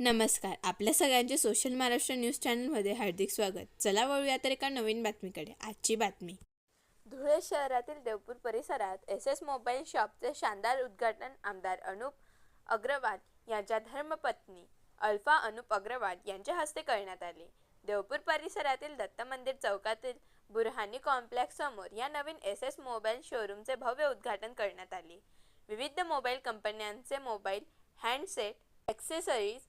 नमस्कार. आपल्या सगळ्यांचे सोशल महाराष्ट्र न्यूज चॅनलमध्ये हार्दिक स्वागत. चला वळूया तर एका नवीन बातमीकडे. आजची बातमी. धुळे शहरातील देवपूर परिसरात एस एस मोबाईल शॉपचे शानदार उद्घाटन आमदार अनुप अग्रवाल यांच्या धर्मपत्नी अल्फा अनुप अग्रवाल यांच्या हस्ते करण्यात आले. देवपूर परिसरातील दत्त मंदिर चौकातील बुरहानी कॉम्प्लेक्स समोर या नवीन एस एस मोबाईल शोरूमचे भव्य उद्घाटन करण्यात आले. विविध मोबाईल कंपन्यांचे mobile handset accessories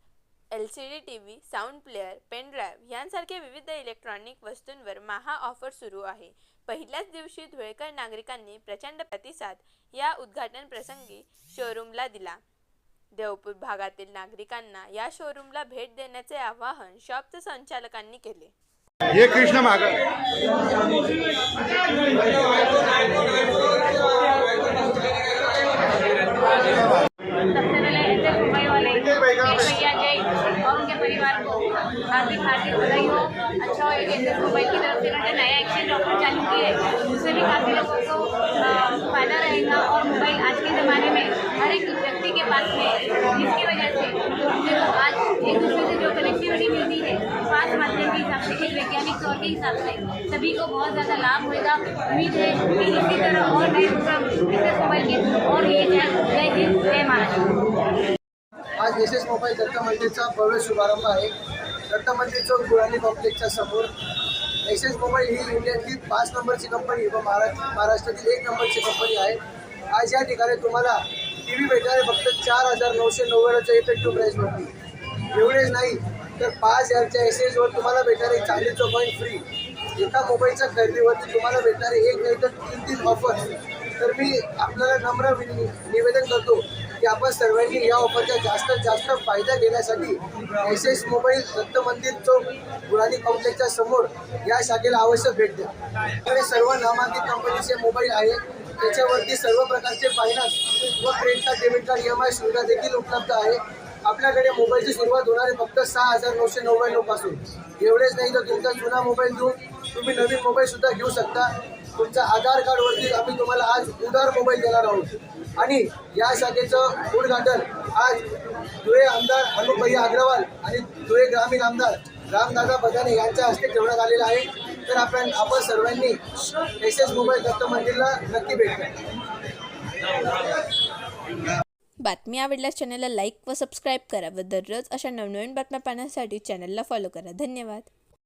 L C D T V sound player pen drive यांसारख्या विविध इलेक्ट्रॉनिक वस्तूंवर महा ऑफर सुरू आहे. पहिल्याच दिवशी धुळेकर नागरिकांनी प्रचंड प्रतिसाद या उद्घाटन प्रसंगी शोरूमला दिला. देवपूर भागातील नागरिकांना या शोरूमला भेट देण्याचे आवाहन शॉपच्या संचालकांनी केले. कृष्ण ऐसे मुंबई वाले भैया जय। और उनके परिवार को हार्दिक हार्दिक बधाई हो। अच्छा हो मोबाइल की तरफ़ से इन्होंने नया एक्सचेंज ऑफ़र चालू की है। उससे भी काफ़ी लोगों को फ़ायदा रहेगा। और मोबाइल आज के ज़माने में हर एक व्यक्ति के पास में जिसकी वजह से जो आज एक दूसरे से जो कनेक्टिविटी मिलती है स्वास्थ्य माध्यम के हिसाब से, एक वैज्ञानिक तौर के हिसाब से, सभी को बहुत ज़्यादा लाभ होएगा। उम्मीद है कि इसी तरह और program S S mobile Datta मंदिरचा भव्य शुभारंभ आहे. दत्त मंदिर चौक गुराणी कॉम्प्लेक्सच्या समोर. एस एस मोबाईल ही इंडियातली पाच नंबरची कंपनी व महाराष्ट्र महाराष्ट्रातील एक नंबरची कंपनी आहे. आज या ठिकाणी तुम्हाला टी व्ही भेटणार आहे फक्त चार हजार नऊशे नव्याण्णवच्या इफेक्टिव्ह प्राईसवरती एवढेच नाही तर पाच हजारच्या एस एसवर तुम्हाला भेटणार आहे चाळीसचं पॉईंट फ्री एका मोबाईलच्या खरेदीवरती तुम्हाला भेटणार आहे एक नाही तर तीन तीन ऑफर तर मी आपल्याला नम्र निवेदन करतो की आपण सर्वांनी या ऑफरचा जास्तीत जास्त फायदा घेण्यासाठी S S mobile Datta Mandir Chowk Gurani कॉम्प्लेक्सच्या समोर या शाखेला अवश्य भेट द्या. आपल्याकडे सर्व नामांकित कंपनीचे मोबाईल आहे. त्याच्यावरती सर्व प्रकारचे फायनान्स व credit card debit card E M I सुविधा देखील उपलब्ध आहे. आपल्याकडे मोबाईलची सुरुवात होणार आहे फक्त सहा हजार नऊशे नव्याण्णवपासून एवढेच नाही तर तुमचा जुना मोबाईल देऊन तुम्ही नवीन मोबाईलसुद्धा घेऊ शकता. तुमच्या आधार कार्डवरती आम्ही तुम्हाला आज उदार मोबाईल देणार आहोत. आणि या शाखेचं उद्घाटन आज धुळे आमदार अनुपभैया अग्रवाल आणि धुळे ग्रामीण आमदार रामदादा बदाने यांच्या हस्ते ठेवण्यात आलेलं आहे. तर आपण आपण सर्वांनी एस एस मोबाईल दत्त मंदिरला नक्की भेट बातमी आवडल्यास चॅनलला लाईक व सबस्क्राईब करा व दररोज अशा नवनवीन बातम्या पाहण्यासाठी चॅनलला फॉलो करा. धन्यवाद.